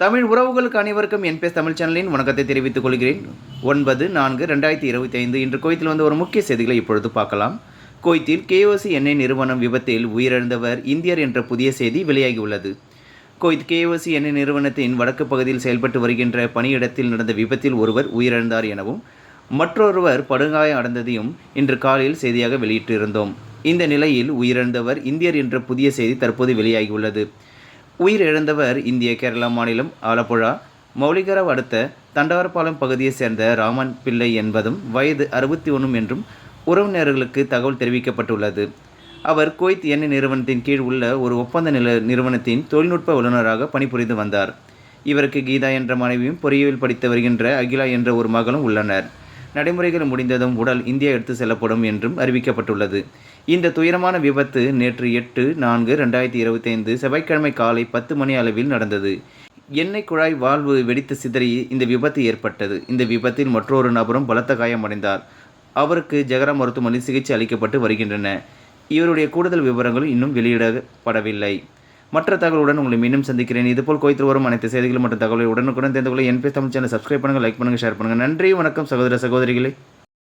தமிழ் உறவுகளுக்கு அனைவருக்கும் என்பிஎஸ் தமிழ் சேனலின் வணக்கத்தை தெரிவித்துக் கொள்கிறேன். ஒன்பது நான்கு ரெண்டாயிரத்தி இருபத்தி ஐந்து இன்று கோயத்தில் வந்து ஒரு முக்கிய செய்திகளை இப்பொழுது பார்க்கலாம். கோயத்தில் கேஓசி எண்ணெய் நிறுவனம் விபத்தில் உயிரிழந்தவர் இந்தியர் என்ற புதிய செய்தி வெளியாகியுள்ளது. கோயத் கேஓசி எண்ணெய் நிறுவனத்தின் வடக்கு பகுதியில் செயல்பட்டு வருகின்ற பணியிடத்தில் நடந்த விபத்தில் ஒருவர் உயிரிழந்தார் எனவும் மற்றொருவர் படுகாயம் அடைந்ததையும் இன்று காலையில் செய்தியாக வெளியிட்டிருந்தோம். இந்த நிலையில் உயிரிழந்தவர் இந்தியர் என்ற புதிய செய்தி தற்போது வெளியாகியுள்ளது. உயிரிழந்தவர் இந்திய கேரளா மாநிலம் ஆலப்புழா. மௌலிகராவ் அடுத்த தண்டவரப்பாலம் பகுதியைச் சேர்ந்த ராமன் பிள்ளை என்பதும் வயது அறுபத்தி ஒன்றும் என்றும் உறவினர்களுக்கு தகவல் தெரிவிக்கப்பட்டுள்ளது. அவர் குவைத் எண்ணெய் நிறுவனத்தின் கீழ் உள்ள ஒரு ஒப்பந்த நில நிறுவனத்தின் தொழில்நுட்ப வல்லுநராக பணிபுரிந்து வந்தார். இவருக்கு கீதா என்ற மனைவியும் பொறியியல் படித்து வருகின்ற அகிலா என்ற ஒரு மகளும் உள்ளனர். நடைமுறைகள் முடிந்ததும் உடல் இந்தியா எடுத்து செல்லப்படும் என்றும் அறிவிக்கப்பட்டுள்ளது. இந்த துயரமான விபத்து நேற்று எட்டு நான்கு ரெண்டாயிரத்தி இருபத்தைந்து செவ்வாய்க்கிழமை காலை பத்து மணி அளவில் நடந்தது. எண்ணெய் குழாய் வால்வு வெடித்து சிதறி இந்த விபத்து ஏற்பட்டது. இந்த விபத்தில் மற்றொரு நபரும் பலத்த காயமடைந்தார். அவருக்கு ஜெகரா மருத்துவமனையில் சிகிச்சை அளிக்கப்பட்டு வருகின்றன. இவருடைய கூடுதல் விவரங்கள் இன்னும் வெளியிடப்படவில்லை. மற்ற தகவலுடன் உங்களை மீண்டும் சந்திக்கிறேன். இதுபோல் கோயத்தில் வரும் அனைத்து செய்திகள் மற்றும் தகவலை உடனுக்குடன் தெரிந்து கொள்ள என்பி தமிழ் சேனல். சப்ஸ்கிரைப் பண்ணுங்கள் லைக் பண்ணுங்கள் ஷேர் பண்ணுங்கள் நன்றி வணக்கம் சகோதர சகோதரிகளே.